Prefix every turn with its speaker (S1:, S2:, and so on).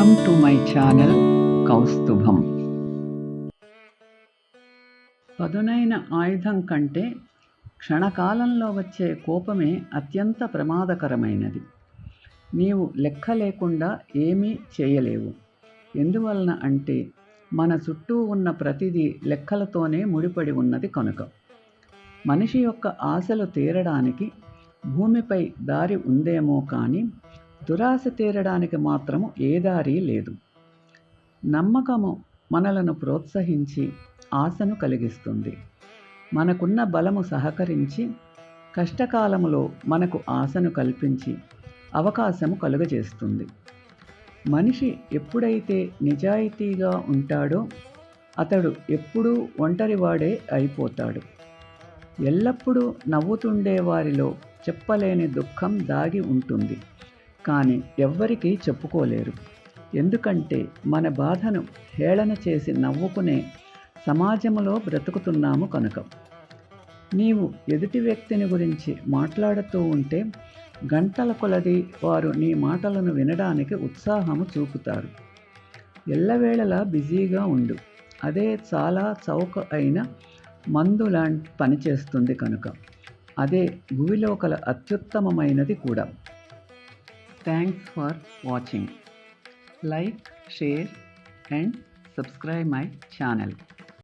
S1: Welcome to my channel Kaustubham పదునైన ఆయుధం కంటే క్షణకాలంలో వచ్చే కోపమే అత్యంత ప్రమాదకరమైనది. నీవు లెక్క లేకుండా ఏమీ చేయలేవు. ఎందువలన అంటే మన చుట్టూ ఉన్న ప్రతిదీ లెక్కలతోనే ముడిపడి ఉన్నది కనుక. మనిషి యొక్క ఆశలు తీరడానికి భూమిపై దారి ఉందేమో కానీ దురాశ తీరడానికి మాత్రము ఏ దారి లేదు. నమ్మకము మనలను ప్రోత్సహించి ఆశను కలిగిస్తుంది. మనకున్న బలము సహకరించి కష్టకాలములో మనకు ఆశను కల్పించి అవకాశము కలుగజేస్తుంది. మనిషి ఎప్పుడైతే నిజాయితీగా ఉంటాడో అతడు ఎప్పుడూ ఒంటరివాడే అయిపోతాడు. ఎల్లప్పుడూ నవ్వుతుండే వారిలో చెప్పలేని దుఃఖం దాగి ఉంటుంది. కానీ ఎవ్వరికీ చెప్పుకోలేరు. ఎందుకంటే మన బాధను హేళన చేసి నవ్వుకునే సమాజంలో బ్రతుకుతున్నాము కనుక. నీవు ఎదుటి వ్యక్తిని గురించి మాట్లాడుతూ ఉంటే గంటల కొలది వారు నీ మాటలను వినడానికి ఉత్సాహము చూపుతారు. ఎల్లవేళలా బిజీగా ఉండు. అదే చాలా చౌక అయిన మందు లాంటి పనిచేస్తుంది కనుక. అదే భూమిలోకల అత్యుత్తమమైనది కూడా. Thanks for watching. Like, share and subscribe my channel.